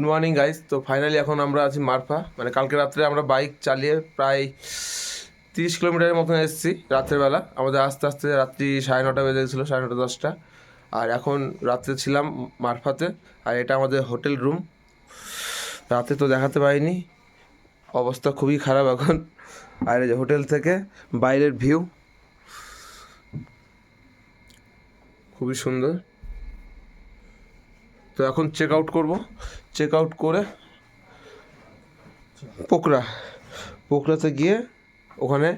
Good morning guys তো finally এখন আমরা আছি মারফা। মানে কালকে রাত্রে আমরা বাইক চালিয়ে প্রায় তিরিশ কিলোমিটারের মতন এসেছি রাত্রেবেলা আমাদের আস্তে আস্তে রাত্রি সাড়ে নটা বেজে গেছিল, সাড়ে নটা দশটা। আর এখন রাত্রে ছিলাম মারফাতে। আর এটা আমাদের হোটেল রুম। রাতে তো দেখাতে পারিনি অবস্থা খুবই খারাপ এখন। আর এই হোটেল থেকে বাইরের ভিউ খুবই সুন্দর। তো এখন চেক আউট করব। চেক আউট করে পোকরা পোকরাতে গিয়ে ওখানে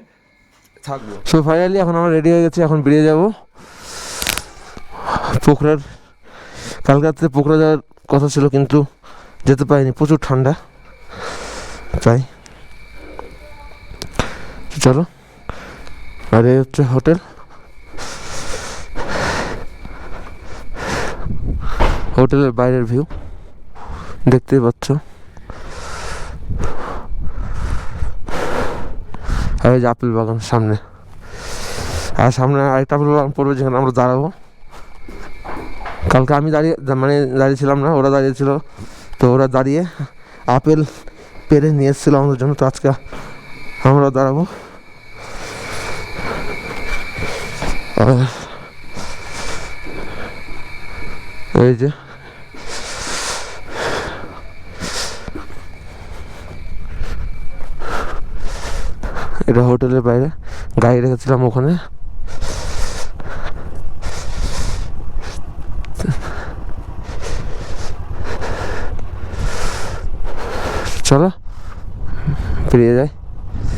থাকব। সো ফাইনালি এখন আমরা রেডি হয়ে গেছি, এখন বেরিয়ে যাব। পোখরার কালকে রাত্রে পোখরা যাওয়ার কথা ছিল, কিন্তু যেতে পারিনি, প্রচুর ঠান্ডা। তাই। চলো, আর এই হচ্ছে হোটেল। হোটেলের বাইরের ভিউ। দেখতেই পাচ্ছ। আর এই যে আপেল বাগান সামনে। আর সামনে আরেকটা আপেল বাগান পড়বে যেখানে আমরা দাঁড়াবো। কালকে আমি দাঁড়িয়ে মানে দাঁড়িয়ে ছিলাম না, ওরা দাঁড়িয়ে ছিল তো ওরা দাঁড়িয়ে আপেল পেরে নিয়ে এসেছিল আমাদের জন্য। তো আজকে আমরা দাঁড়াবো। এই যে এটা হোটেলের বাইরে। গাড়ি রেখেছিলাম ওখানে। চলো ফিরিয়ে যাই।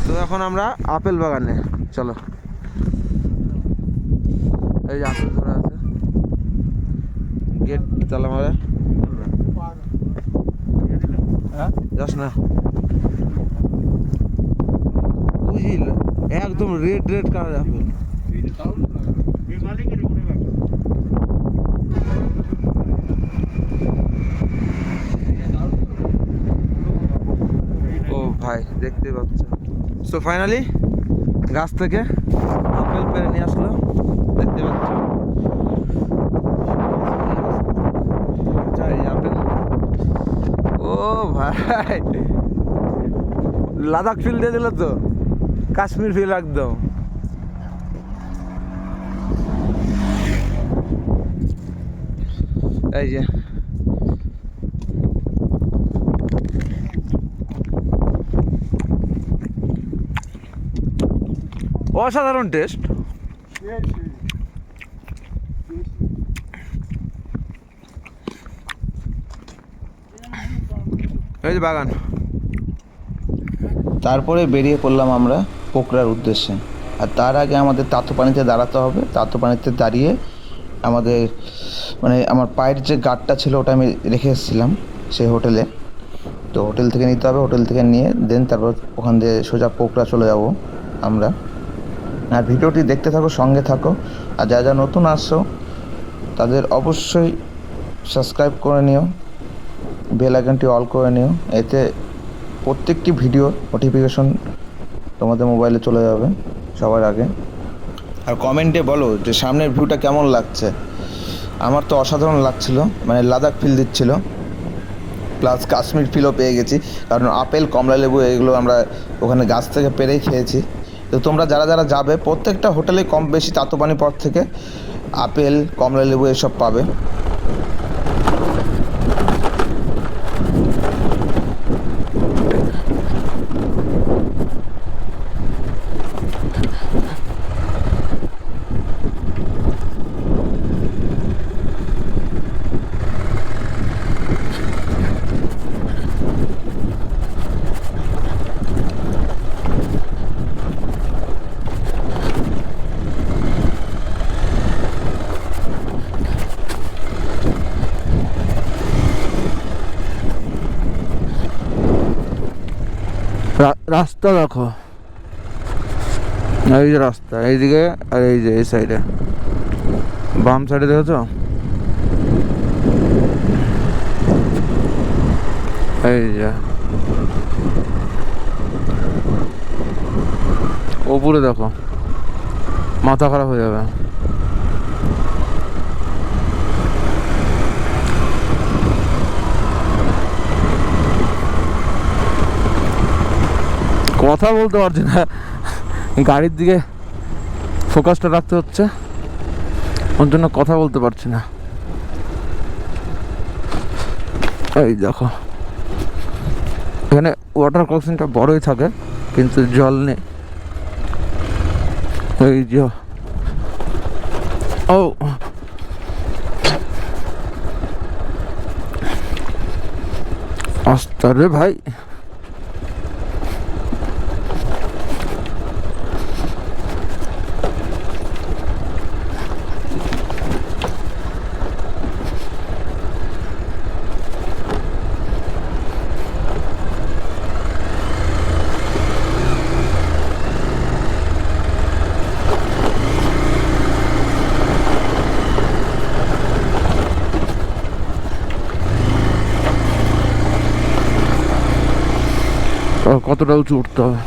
তো এখন আমরা আপেল বাগানে চলো। এই যে আপেল ধরে আছে। গেট তালা মারে যাস না। বুঝিল একদম রেড রেড কালার আপেল। ও ভাই, দেখতে পাচ্ছ। সো ফাইনালি গাছ থেকে আপেল পেরে নিয়ে আসলো দেখতে পাচ্ছ। ও ভাই, লাদাখ ফিল দিয়ে দিল তো? কাশ্মীর ফিল একদম। এই যে। অসাধারণ টেস্ট এই যে বাগান। তারপরে বেরিয়ে পড়লাম আমরা পোকরার উদ্দেশ্যে। আর তার আগে আমাদের তাতো পানিতে দাঁড়াতে হবে। তাতো পানিতে দাঁড়িয়ে আমাদের মানে আমার পায়ের যে গার্ডটা ছিল ওটা আমি রেখে এসেছিলাম সেই হোটেলে। তো হোটেল থেকে নিতে হবে, হোটেল থেকে নিয়ে দেন তারপর ওখান দিয়ে সোজা পোকরা চলে যাব আমরা। আর ভিডিওটি দেখতে থাকো, সঙ্গে থাকো। আর যা যা নতুন আসছো, তাদের অবশ্যই সাবস্ক্রাইব করে নিও, বেল আইকনটি অল করে নিও। এতে প্রত্যেকটি ভিডিও নোটিফিকেশন তোমাদের মোবাইলে চলে যাবে, সবার আগে। আর কমেন্টে বলো যে সামনের ভিউটা কেমন লাগছে? আমার তো অসাধারণ লাগছিল মানে লাদাখ ফিল দিচ্ছিল। প্লাস কাশ্মীর ফিলও পেয়ে গেছি, কারণ আপেল কমলা লেবু এগুলো আমরা ওখানে গাছ থেকে পেরেই খেয়েছি। তো তোমরা যারা যারা যাবে, প্রত্যেকটা হোটেলে কম বেশি তাতোপানি পথ থেকে আপেল কমলা লেবু এসব পাবে রা- রাস্তা দেখো। এই যে রাস্তা, এইদিকে আর এই যে এই সাইডে। বাম সাইডে দেখেছ? এই যে। ওপরে দেখো, মাথা খারাপ হয়ে যাবে। কথা বলতে পারছি না। গাড়ির দিকে ফোকাসটা রাখতে হচ্ছে। ওর জন্য কথা বলতে পারছি না। এই দেখো। এখানে ওয়াটার ক্রসিংটা বড়ই থাকে, কিন্তু জল নেই। এই যে। ও। আস্তে ভাই আর কতটা উঁচু উঠতে হবে।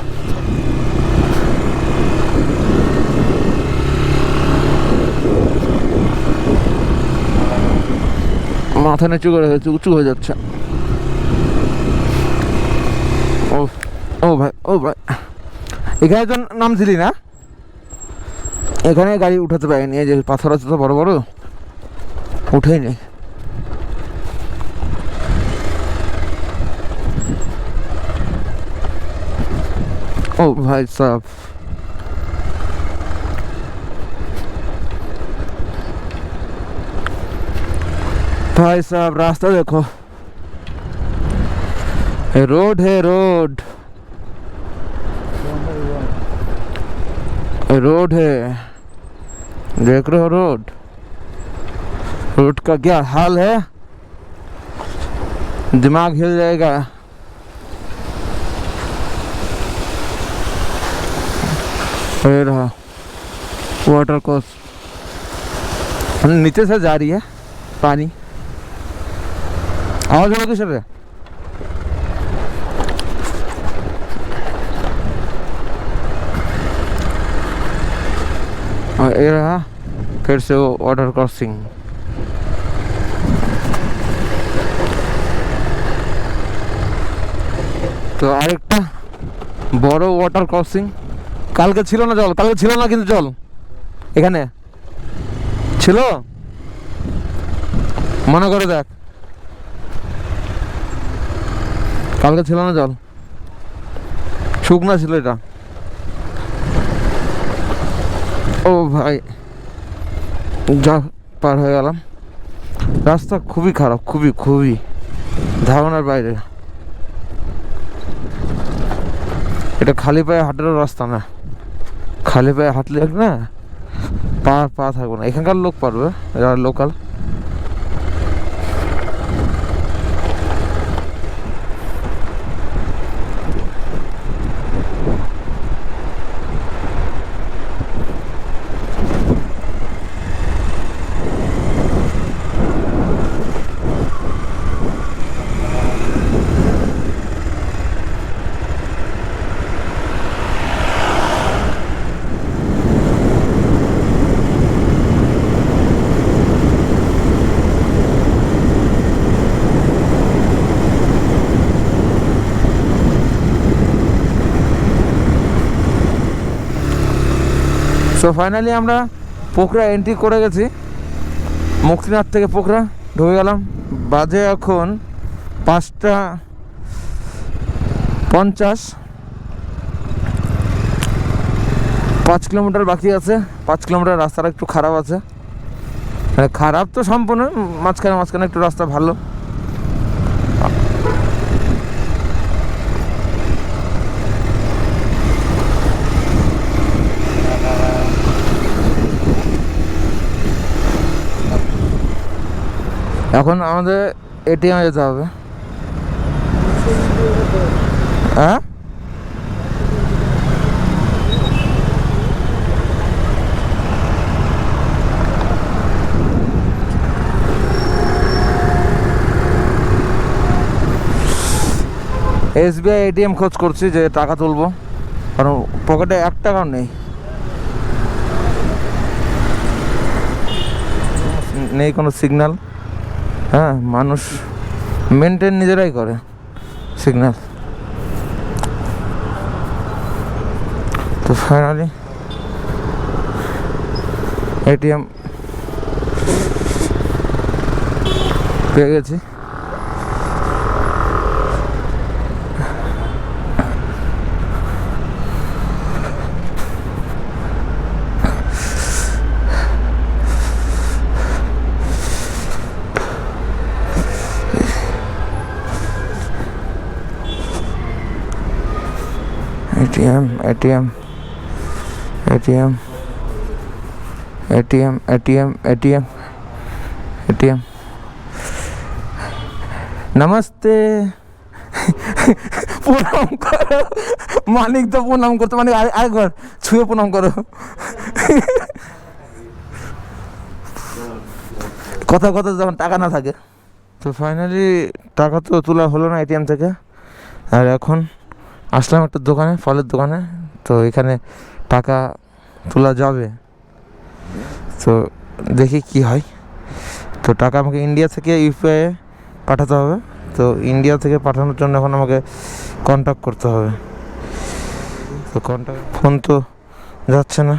মাথা নিচু করে হয়েছে, উঁচু হয়ে যাচ্ছে। ও ও ভাই ও ভাই। এখানে তো নামছিলি না? এখানে গাড়ি উঠাতে পারিনি যে পাথর আছে তো বড় বড়। উঠেই নেই ओ भाई साहब भाई साहब रास्ता देखो रोड है रोड रोड है देख रहे हो रोड रोड का क्या हाल है दिमाग हिल जाएगा ये रहा वाटर कोर्स नीचे से जा रही है पानी आवाज हो किस रे और ये रहा फिर से वो वाटर क्रॉसिंग তো আরেকটা বড় ওয়াটার ক্রসিং কালকে ছিল না জল? কালকে ছিল না কিন্তু জল? এখানে? ছিল? মনে করে দেখ। কালকে ছিল না জল? শুকনা ছিল এটা। ও ভাই, যা, পার হয়ে গেলাম। রাস্তা খুবই খারাপ, খুবই খুবই। ধারণার বাইরে। এটা খালি পায়ে হাঁটারও রাস্তা না। খালি পায়ে হাঁটলে না? পা পা থাকবে না। এখানকার লোক পারবে যারা লোকাল সো ফাইনালি আমরা পোখরা এন্ট্রি করে গেছি। মুক্তিনাথ থেকে পোখরা ঢুকে গেলাম। বাজে এখন পাঁচটা পঞ্চাশ। পাঁচ কিলোমিটার বাকি আছে। পাঁচ কিলোমিটার রাস্তাটা একটু খারাপ আছে। মানে খারাপ তো সম্পূর্ণ, মাঝখানে মাঝখানে একটু রাস্তা ভালো। এখন আমাদের এটিএমে যেতে হবে। হ্যাঁ? এসবিআই এটিএম খোঁজ করছি যে টাকা তুলবো। কারণ পকেটে এক টাকাও নেই। নেই কোনো সিগন্যাল হ্যাঁ মানুষ মেনটেন নিজেরাই করে সিগন্যাল তো ফাইনালি এটিএম পেয়ে গেছি। ATM ATM ATM ATM ATM ATM ATM namaste প্রণাম করো। মালিক তো প্রণাম করতো মানে আরে- আরেকবার ছুঁয়ে প্রণাম করো। কথা কথা যখন টাকা না থাকে। তো ফাইনালি টাকা তো তোলা হলো না এটিএম থেকে। আর এখন আসলাম একটা দোকানে, ফলের দোকানে। তো এখানে টাকা তোলা যাবে। তো দেখি কি হয়। তো টাকা আমাকে ইন্ডিয়া থেকে ইউপিআই পাঠাতে হবে। তো ইন্ডিয়া থেকে পাঠানোর জন্য এখন আমাকে কন্ট্যাক্ট করতে হবে। তো কন্ট্যাক্ট ফোন তো যাচ্ছে না।